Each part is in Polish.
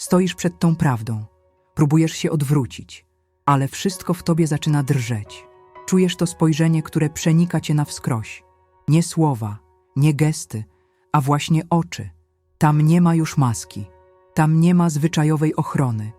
Stoisz przed tą prawdą. Próbujesz się odwrócić, ale wszystko w tobie zaczyna drżeć. Czujesz to spojrzenie, które przenika cię na wskroś. Nie słowa, nie gesty, a właśnie oczy. Tam nie ma już maski, tam nie ma zwyczajowej ochrony.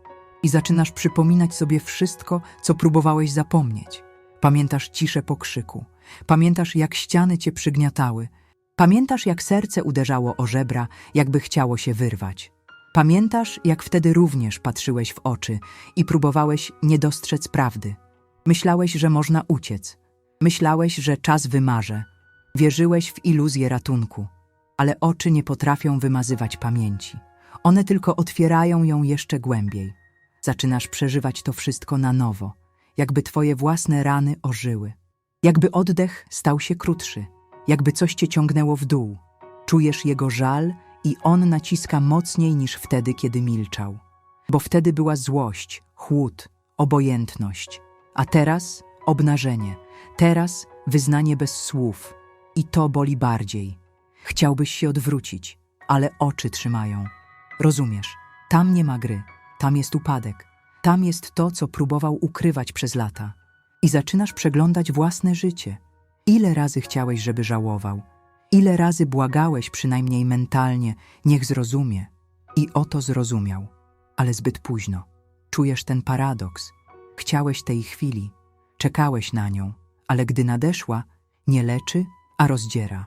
I zaczynasz przypominać sobie wszystko, co próbowałeś zapomnieć. Pamiętasz ciszę pokrzyku, pamiętasz, jak ściany cię przygniatały, pamiętasz, jak serce uderzało o żebra, jakby chciało się wyrwać. Pamiętasz, jak wtedy również patrzyłeś w oczy i próbowałeś nie dostrzec prawdy. Myślałeś, że można uciec. Myślałeś, że czas wymarze. Wierzyłeś w iluzję ratunku. Ale oczy nie potrafią wymazywać pamięci. One tylko otwierają ją jeszcze głębiej. Zaczynasz przeżywać to wszystko na nowo, jakby twoje własne rany ożyły. Jakby oddech stał się krótszy, jakby coś cię ciągnęło w dół. Czujesz jego żal i on naciska mocniej niż wtedy, kiedy milczał. Bo wtedy była złość, chłód, obojętność. A teraz obnażenie, teraz wyznanie bez słów. I to boli bardziej. Chciałbyś się odwrócić, ale oczy trzymają. Rozumiesz, tam nie ma gry, tam jest upadek, tam jest to, co próbował ukrywać przez lata. I zaczynasz przeglądać własne życie. Ile razy chciałeś, żeby żałował? Ile razy błagałeś przynajmniej mentalnie, niech zrozumie? I oto zrozumiał, ale zbyt późno. Czujesz ten paradoks. Chciałeś tej chwili, czekałeś na nią, ale gdy nadeszła, nie leczy, a rozdziera.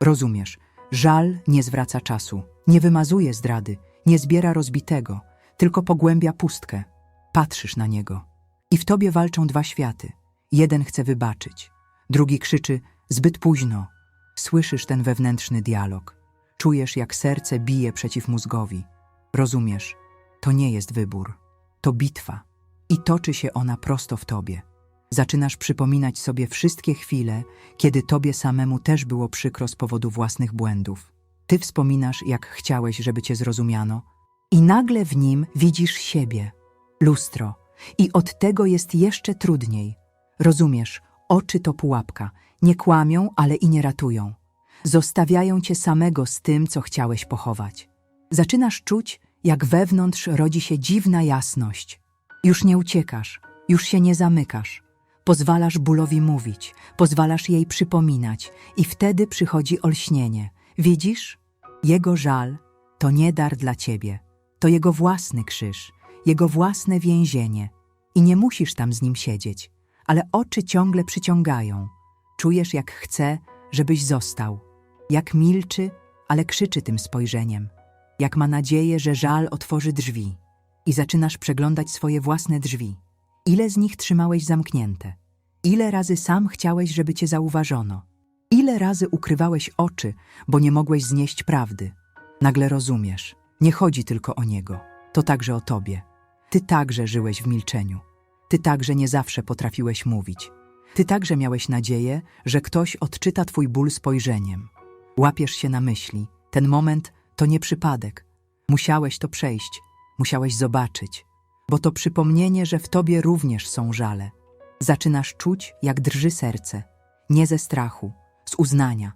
Rozumiesz, żal nie zwraca czasu, nie wymazuje zdrady, nie zbiera rozbitego, tylko pogłębia pustkę. Patrzysz na niego. I w tobie walczą dwa światy. Jeden chce wybaczyć, drugi krzyczy zbyt późno. Słyszysz ten wewnętrzny dialog. Czujesz, jak serce bije przeciw mózgowi. Rozumiesz, to nie jest wybór, to bitwa. I toczy się ona prosto w tobie. Zaczynasz przypominać sobie wszystkie chwile, kiedy tobie samemu też było przykro z powodu własnych błędów. Ty wspominasz, jak chciałeś, żeby cię zrozumiano, i nagle w nim widzisz siebie, lustro, i od tego jest jeszcze trudniej. Rozumiesz, oczy to pułapka, nie kłamią, ale i nie ratują. Zostawiają cię samego z tym, co chciałeś pochować. Zaczynasz czuć, jak wewnątrz rodzi się dziwna jasność. Już nie uciekasz, już się nie zamykasz. Pozwalasz bólowi mówić, pozwalasz jej przypominać, i wtedy przychodzi olśnienie. Widzisz? Jego żal to nie dar dla ciebie, to jego własny krzyż, jego własne więzienie. I nie musisz tam z nim siedzieć, ale oczy ciągle przyciągają. Czujesz, jak chce, żebyś został, jak milczy, ale krzyczy tym spojrzeniem, jak ma nadzieję, że żal otworzy drzwi. I zaczynasz przeglądać swoje własne drzwi. Ile z nich trzymałeś zamknięte? Ile razy sam chciałeś, żeby cię zauważono? Ile razy ukrywałeś oczy, bo nie mogłeś znieść prawdy? Nagle rozumiesz, nie chodzi tylko o niego, to także o tobie. Ty także żyłeś w milczeniu. Ty także nie zawsze potrafiłeś mówić. Ty także miałeś nadzieję, że ktoś odczyta twój ból spojrzeniem. Łapiesz się na myśli. Ten moment to nie przypadek. Musiałeś to przejść, musiałeś zobaczyć, bo to przypomnienie, że w tobie również są żale. Zaczynasz czuć, jak drży serce, nie ze strachu, z uznania.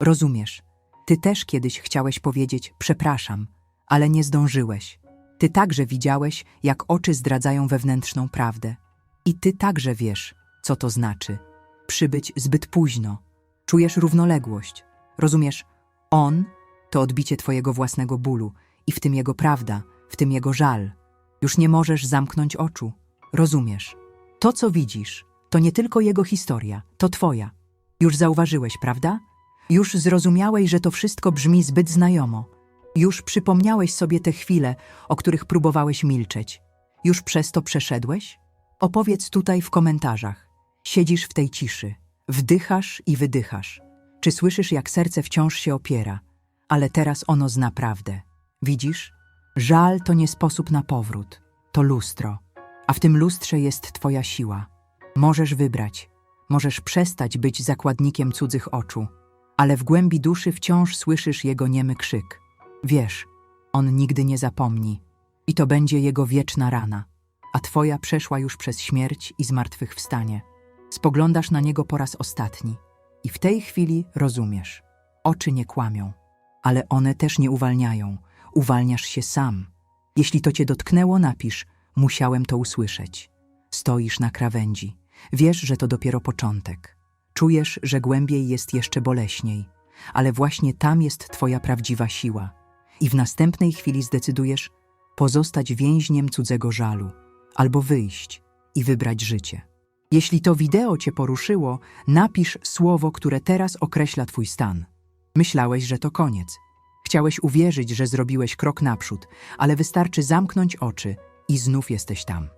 Rozumiesz, ty też kiedyś chciałeś powiedzieć przepraszam, ale nie zdążyłeś. Ty także widziałeś, jak oczy zdradzają wewnętrzną prawdę. I ty także wiesz, co to znaczy. Przybyć zbyt późno. Czujesz równoległość. Rozumiesz, on to odbicie twojego własnego bólu i w tym jego prawda, w tym jego żal. Już nie możesz zamknąć oczu. Rozumiesz. To, co widzisz, to nie tylko jego historia, to twoja. Już zauważyłeś, prawda? Już zrozumiałeś, że to wszystko brzmi zbyt znajomo. Już przypomniałeś sobie te chwile, o których próbowałeś milczeć. Już przez to przeszedłeś? Opowiedz tutaj w komentarzach. Siedzisz w tej ciszy, wdychasz i wydychasz. Czy słyszysz, jak serce wciąż się opiera, ale teraz ono zna prawdę? Widzisz? Żal to nie sposób na powrót, to lustro, a w tym lustrze jest twoja siła. Możesz wybrać, możesz przestać być zakładnikiem cudzych oczu, ale w głębi duszy wciąż słyszysz jego niemy krzyk. Wiesz, on nigdy nie zapomni i to będzie jego wieczna rana, a twoja przeszła już przez śmierć i zmartwychwstanie. Spoglądasz na niego po raz ostatni i w tej chwili rozumiesz. Oczy nie kłamią, ale one też nie uwalniają. Uwalniasz się sam. Jeśli to cię dotknęło, napisz: Musiałem to usłyszeć. Stoisz na krawędzi. Wiesz, że to dopiero początek. Czujesz, że głębiej jest jeszcze boleśniej, ale właśnie tam jest twoja prawdziwa siła. I w następnej chwili zdecydujesz pozostać więźniem cudzego żalu, albo wyjść i wybrać życie. Jeśli to wideo cię poruszyło, napisz słowo, które teraz określa twój stan. Myślałeś, że to koniec. Chciałeś uwierzyć, że zrobiłeś krok naprzód, ale wystarczy zamknąć oczy i znów jesteś tam.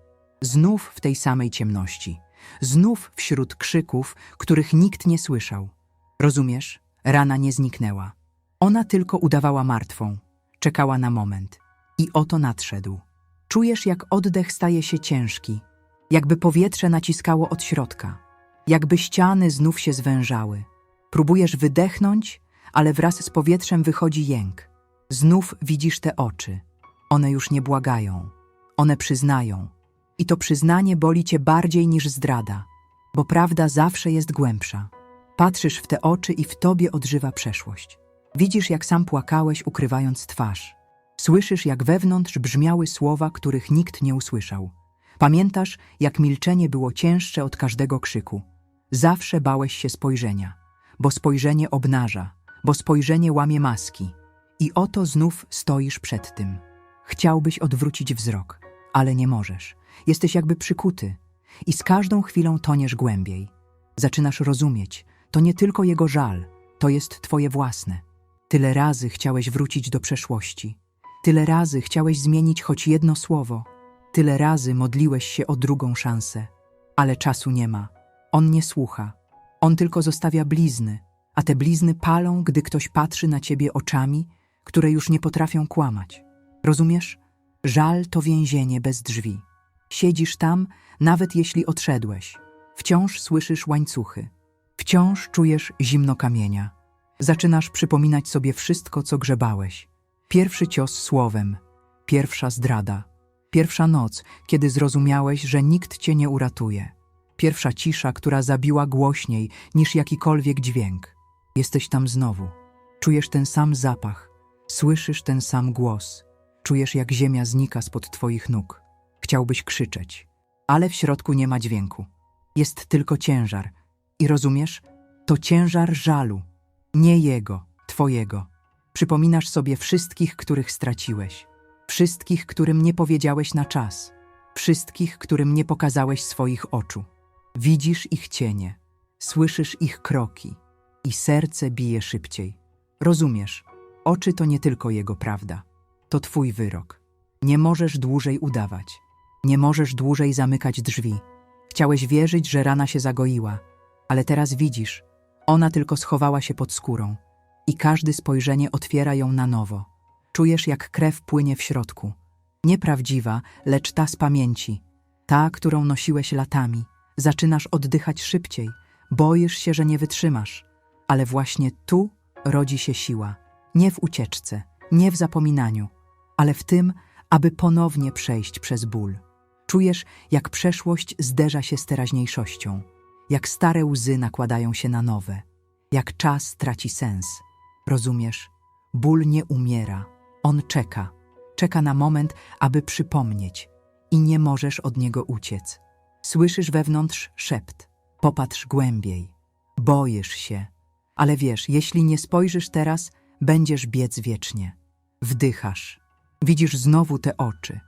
Znów w tej samej ciemności. Znów wśród krzyków, których nikt nie słyszał. Rozumiesz? Rana nie zniknęła. Ona tylko udawała martwą. Czekała na moment. I oto nadszedł. Czujesz, jak oddech staje się ciężki, jakby powietrze naciskało od środka, jakby ściany znów się zwężały. Próbujesz wydechnąć, ale wraz z powietrzem wychodzi jęk. Znów widzisz te oczy. One już nie błagają. One przyznają. I to przyznanie boli cię bardziej niż zdrada, bo prawda zawsze jest głębsza. Patrzysz w te oczy i w tobie odżywa przeszłość. Widzisz, jak sam płakałeś, ukrywając twarz. Słyszysz, jak wewnątrz brzmiały słowa, których nikt nie usłyszał. Pamiętasz, jak milczenie było cięższe od każdego krzyku. Zawsze bałeś się spojrzenia, bo spojrzenie obnaża, bo spojrzenie łamie maski. I oto znów stoisz przed tym. Chciałbyś odwrócić wzrok, ale nie możesz. Jesteś jakby przykuty i z każdą chwilą toniesz głębiej. Zaczynasz rozumieć, to nie tylko jego żal, to jest twoje własne. Tyle razy chciałeś wrócić do przeszłości. Tyle razy chciałeś zmienić choć jedno słowo. Tyle razy modliłeś się o drugą szansę. Ale czasu nie ma. On nie słucha. On tylko zostawia blizny, a te blizny palą, gdy ktoś patrzy na ciebie oczami, które już nie potrafią kłamać. Rozumiesz? Żal to więzienie bez drzwi. Siedzisz tam, nawet jeśli odszedłeś. Wciąż słyszysz łańcuchy. Wciąż czujesz zimno kamienia. Zaczynasz przypominać sobie wszystko, co grzebałeś. Pierwszy cios słowem, pierwsza zdrada, pierwsza noc, kiedy zrozumiałeś, że nikt cię nie uratuje. Pierwsza cisza, która zabiła głośniej niż jakikolwiek dźwięk. Jesteś tam znowu. Czujesz ten sam zapach, słyszysz ten sam głos. Czujesz, jak ziemia znika spod twoich nóg. Chciałbyś krzyczeć, ale w środku nie ma dźwięku. Jest tylko ciężar. I rozumiesz? To ciężar żalu. Nie jego, twojego. Przypominasz sobie wszystkich, których straciłeś. Wszystkich, którym nie powiedziałeś na czas. Wszystkich, którym nie pokazałeś swoich oczu. Widzisz ich cienie. Słyszysz ich kroki. I serce bije szybciej. Rozumiesz, oczy to nie tylko jego prawda. To twój wyrok. Nie możesz dłużej udawać. Nie możesz dłużej zamykać drzwi. Chciałeś wierzyć, że rana się zagoiła, ale teraz widzisz, ona tylko schowała się pod skórą i każde spojrzenie otwiera ją na nowo. Czujesz, jak krew płynie w środku. Nieprawdziwa, lecz ta z pamięci, ta, którą nosiłeś latami. Zaczynasz oddychać szybciej, boisz się, że nie wytrzymasz, ale właśnie tu rodzi się siła. Nie w ucieczce, nie w zapominaniu, ale w tym, aby ponownie przejść przez ból. Czujesz, jak przeszłość zderza się z teraźniejszością, jak stare łzy nakładają się na nowe, jak czas traci sens. Rozumiesz? Ból nie umiera, on czeka. Czeka na moment, aby przypomnieć i nie możesz od niego uciec. Słyszysz wewnątrz szept. Popatrz głębiej. Boisz się, ale wiesz, jeśli nie spojrzysz teraz, będziesz biec wiecznie. Wdychasz. Widzisz znowu te oczy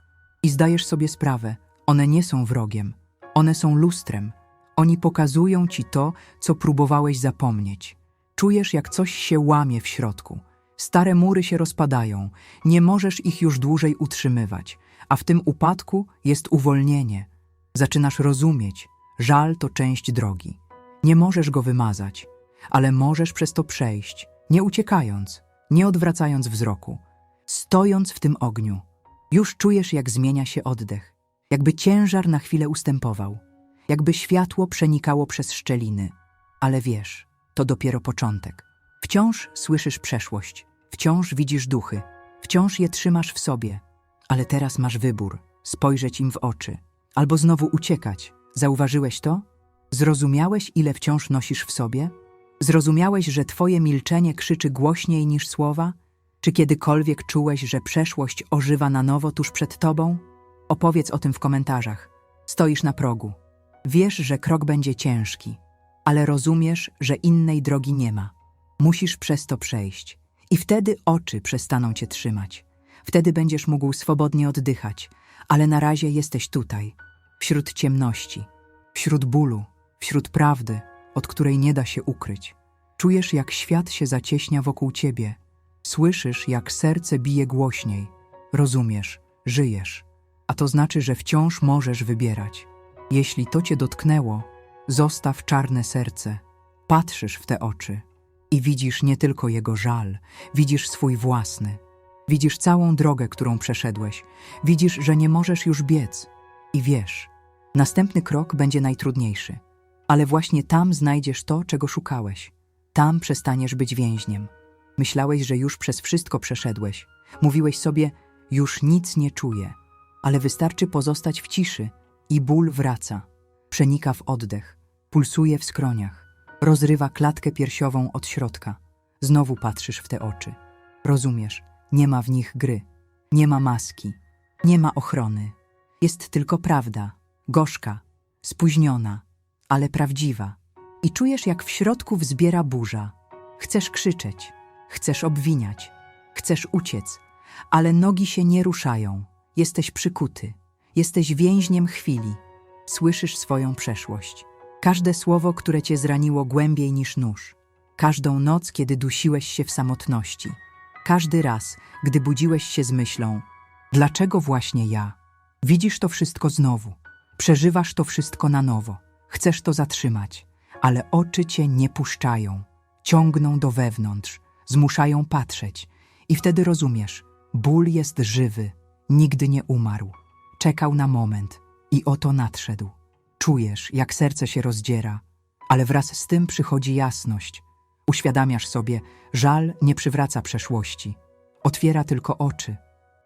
i zdajesz sobie sprawę, one nie są wrogiem, one są lustrem. Oni pokazują ci to, co próbowałeś zapomnieć. Czujesz, jak coś się łamie w środku. Stare mury się rozpadają, nie możesz ich już dłużej utrzymywać, a w tym upadku jest uwolnienie. Zaczynasz rozumieć, żal to część drogi. Nie możesz go wymazać, ale możesz przez to przejść, nie uciekając, nie odwracając wzroku. Stojąc w tym ogniu, już czujesz, jak zmienia się oddech, jakby ciężar na chwilę ustępował, jakby światło przenikało przez szczeliny. Ale wiesz, to dopiero początek. Wciąż słyszysz przeszłość, wciąż widzisz duchy, wciąż je trzymasz w sobie, ale teraz masz wybór spojrzeć im w oczy albo znowu uciekać. Zauważyłeś to? Zrozumiałeś, ile wciąż nosisz w sobie? Zrozumiałeś, że twoje milczenie krzyczy głośniej niż słowa? Czy kiedykolwiek czułeś, że przeszłość ożywa na nowo tuż przed tobą? Opowiedz o tym w komentarzach. Stoisz na progu. Wiesz, że krok będzie ciężki, ale rozumiesz, że innej drogi nie ma. Musisz przez to przejść. I wtedy oczy przestaną cię trzymać. Wtedy będziesz mógł swobodnie oddychać, ale na razie jesteś tutaj, wśród ciemności, wśród bólu, wśród prawdy, od której nie da się ukryć. Czujesz, jak świat się zacieśnia wokół ciebie. Słyszysz, jak serce bije głośniej. Rozumiesz, żyjesz. A to znaczy, że wciąż możesz wybierać. Jeśli to cię dotknęło, zostaw czarne serce. Patrzysz w te oczy i widzisz nie tylko jego żal, widzisz swój własny. Widzisz całą drogę, którą przeszedłeś. Widzisz, że nie możesz już biec. I wiesz, następny krok będzie najtrudniejszy. Ale właśnie tam znajdziesz to, czego szukałeś. Tam przestaniesz być więźniem. Myślałeś, że już przez wszystko przeszedłeś. Mówiłeś sobie, już nic nie czuję. Ale wystarczy pozostać w ciszy i ból wraca. Przenika w oddech, pulsuje w skroniach, rozrywa klatkę piersiową od środka. Znowu patrzysz w te oczy. Rozumiesz, nie ma w nich gry, nie ma maski, nie ma ochrony. Jest tylko prawda, gorzka, spóźniona, ale prawdziwa. I czujesz, jak w środku wzbiera burza. Chcesz krzyczeć, chcesz obwiniać, chcesz uciec, ale nogi się nie ruszają. Jesteś przykuty, jesteś więźniem chwili. Słyszysz swoją przeszłość. Każde słowo, które cię zraniło głębiej niż nóż. Każdą noc, kiedy dusiłeś się w samotności. Każdy raz, gdy budziłeś się z myślą: Dlaczego właśnie ja? Widzisz to wszystko znowu. Przeżywasz to wszystko na nowo. Chcesz to zatrzymać, ale oczy cię nie puszczają. Ciągną do wewnątrz, zmuszają patrzeć. I wtedy rozumiesz: ból jest żywy, nigdy nie umarł. Czekał na moment i oto nadszedł. Czujesz, jak serce się rozdziera, ale wraz z tym przychodzi jasność. Uświadamiasz sobie, żal nie przywraca przeszłości, otwiera tylko oczy.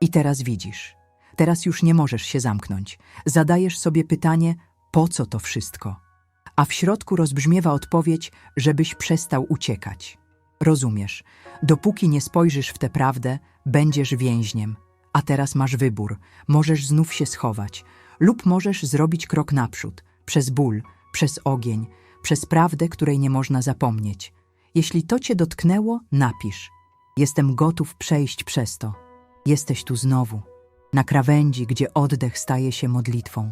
I teraz widzisz. Teraz już nie możesz się zamknąć. Zadajesz sobie pytanie, po co to wszystko? A w środku rozbrzmiewa odpowiedź, żebyś przestał uciekać. Rozumiesz, dopóki nie spojrzysz w tę prawdę, będziesz więźniem. A teraz masz wybór. Możesz znów się schować, lub możesz zrobić krok naprzód, przez ból, przez ogień, przez prawdę, której nie można zapomnieć. Jeśli to cię dotknęło, napisz. Jestem gotów przejść przez to. Jesteś tu znowu, na krawędzi, gdzie oddech staje się modlitwą.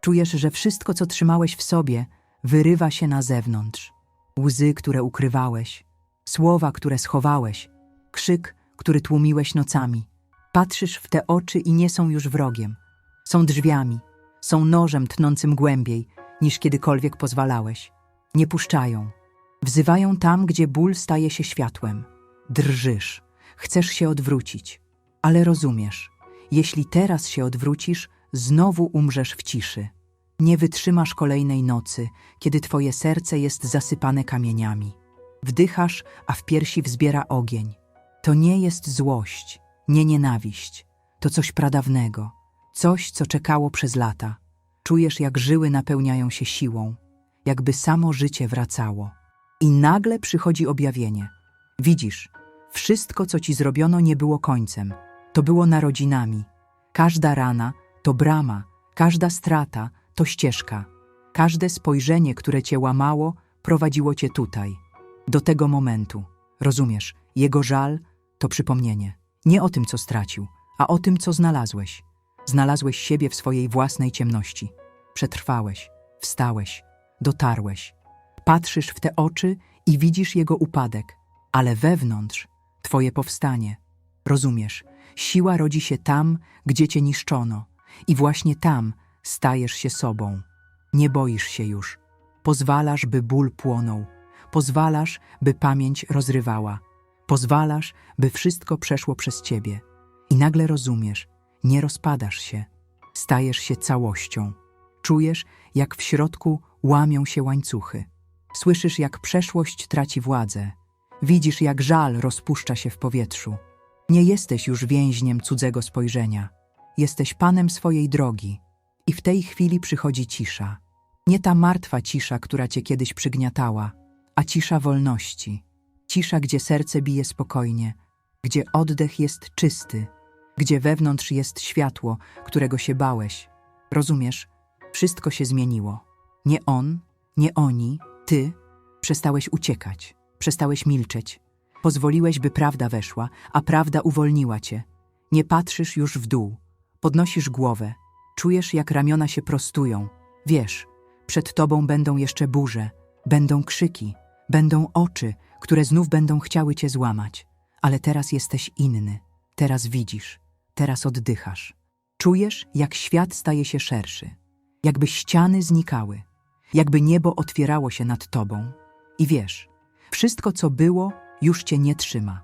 Czujesz, że wszystko, co trzymałeś w sobie, wyrywa się na zewnątrz. Łzy, które ukrywałeś, słowa, które schowałeś, krzyk, który tłumiłeś nocami. Patrzysz w te oczy i nie są już wrogiem. Są drzwiami, są nożem tnącym głębiej, niż kiedykolwiek pozwalałeś. Nie puszczają. Wzywają tam, gdzie ból staje się światłem. Drżysz, chcesz się odwrócić, ale rozumiesz, jeśli teraz się odwrócisz, znowu umrzesz w ciszy. Nie wytrzymasz kolejnej nocy, kiedy twoje serce jest zasypane kamieniami. Wdychasz, a w piersi wzbiera ogień. To nie jest złość, nie nienawiść. To coś pradawnego, coś, co czekało przez lata. Czujesz, jak żyły napełniają się siłą, jakby samo życie wracało. I nagle przychodzi objawienie. Widzisz, wszystko, co ci zrobiono, nie było końcem. To było narodzinami. Każda rana to brama, każda strata to ścieżka. Każde spojrzenie, które cię łamało, prowadziło cię tutaj, do tego momentu. Rozumiesz, jego żal to przypomnienie. Nie o tym, co stracił, a o tym, co znalazłeś. Znalazłeś siebie w swojej własnej ciemności. Przetrwałeś, wstałeś, dotarłeś. Patrzysz w te oczy i widzisz jego upadek, ale wewnątrz twoje powstanie. Rozumiesz, siła rodzi się tam, gdzie cię niszczono, i właśnie tam stajesz się sobą. Nie boisz się już. Pozwalasz, by ból płonął. Pozwalasz, by pamięć rozrywała. Pozwalasz, by wszystko przeszło przez ciebie. I nagle rozumiesz, nie rozpadasz się. Stajesz się całością. Czujesz, jak w środku łamią się łańcuchy. Słyszysz, jak przeszłość traci władzę. Widzisz, jak żal rozpuszcza się w powietrzu. Nie jesteś już więźniem cudzego spojrzenia. Jesteś panem swojej drogi. I w tej chwili przychodzi cisza. Nie ta martwa cisza, która cię kiedyś przygniatała, a cisza wolności. Cisza, gdzie serce bije spokojnie, gdzie oddech jest czysty, gdzie wewnątrz jest światło, którego się bałeś. Rozumiesz? Wszystko się zmieniło. Nie on, nie oni, ty przestałeś uciekać, przestałeś milczeć. Pozwoliłeś, by prawda weszła, a prawda uwolniła cię. Nie patrzysz już w dół, podnosisz głowę, czujesz, jak ramiona się prostują. Wiesz, przed tobą będą jeszcze burze, będą krzyki, będą oczy, które znów będą chciały cię złamać. Ale teraz jesteś inny, teraz widzisz, teraz oddychasz. Czujesz, jak świat staje się szerszy, jakby ściany znikały, jakby niebo otwierało się nad tobą. I wiesz, wszystko, co było, już cię nie trzyma.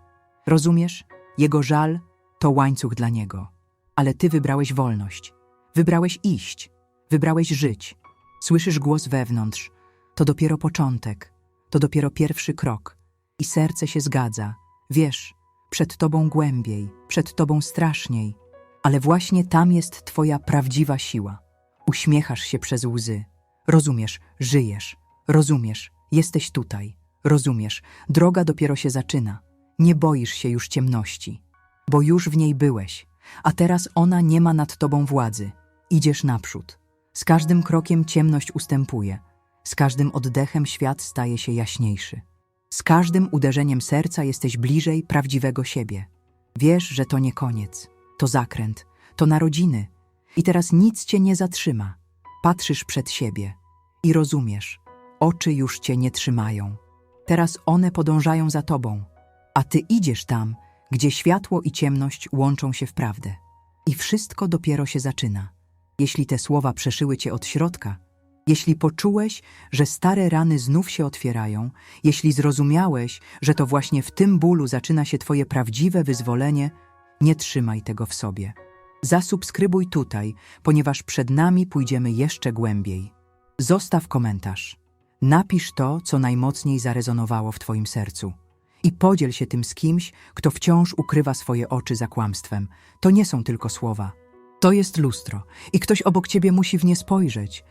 Rozumiesz? Jego żal to łańcuch dla niego. Ale ty wybrałeś wolność. Wybrałeś iść. Wybrałeś żyć. Słyszysz głos wewnątrz. To dopiero początek. To dopiero pierwszy krok. I serce się zgadza. Wiesz, przed tobą głębiej, przed tobą straszniej. Ale właśnie tam jest twoja prawdziwa siła. Uśmiechasz się przez łzy. Rozumiesz, żyjesz. Rozumiesz, jesteś tutaj. Rozumiesz, droga dopiero się zaczyna. Nie boisz się już ciemności, bo już w niej byłeś, a teraz ona nie ma nad tobą władzy. Idziesz naprzód. Z każdym krokiem ciemność ustępuje, z każdym oddechem świat staje się jaśniejszy. Z każdym uderzeniem serca jesteś bliżej prawdziwego siebie. Wiesz, że to nie koniec, to zakręt, to narodziny. I teraz nic cię nie zatrzyma. Patrzysz przed siebie i rozumiesz, oczy już cię nie trzymają. Teraz one podążają za tobą, a ty idziesz tam, gdzie światło i ciemność łączą się w prawdę. I wszystko dopiero się zaczyna. Jeśli te słowa przeszyły cię od środka, jeśli poczułeś, że stare rany znów się otwierają, jeśli zrozumiałeś, że to właśnie w tym bólu zaczyna się twoje prawdziwe wyzwolenie, nie trzymaj tego w sobie. Zasubskrybuj tutaj, ponieważ przed nami pójdziemy jeszcze głębiej. Zostaw komentarz. Napisz to, co najmocniej zarezonowało w Twoim sercu. I podziel się tym z kimś, kto wciąż ukrywa swoje oczy za kłamstwem. To nie są tylko słowa. To jest lustro i ktoś obok Ciebie musi w nie spojrzeć,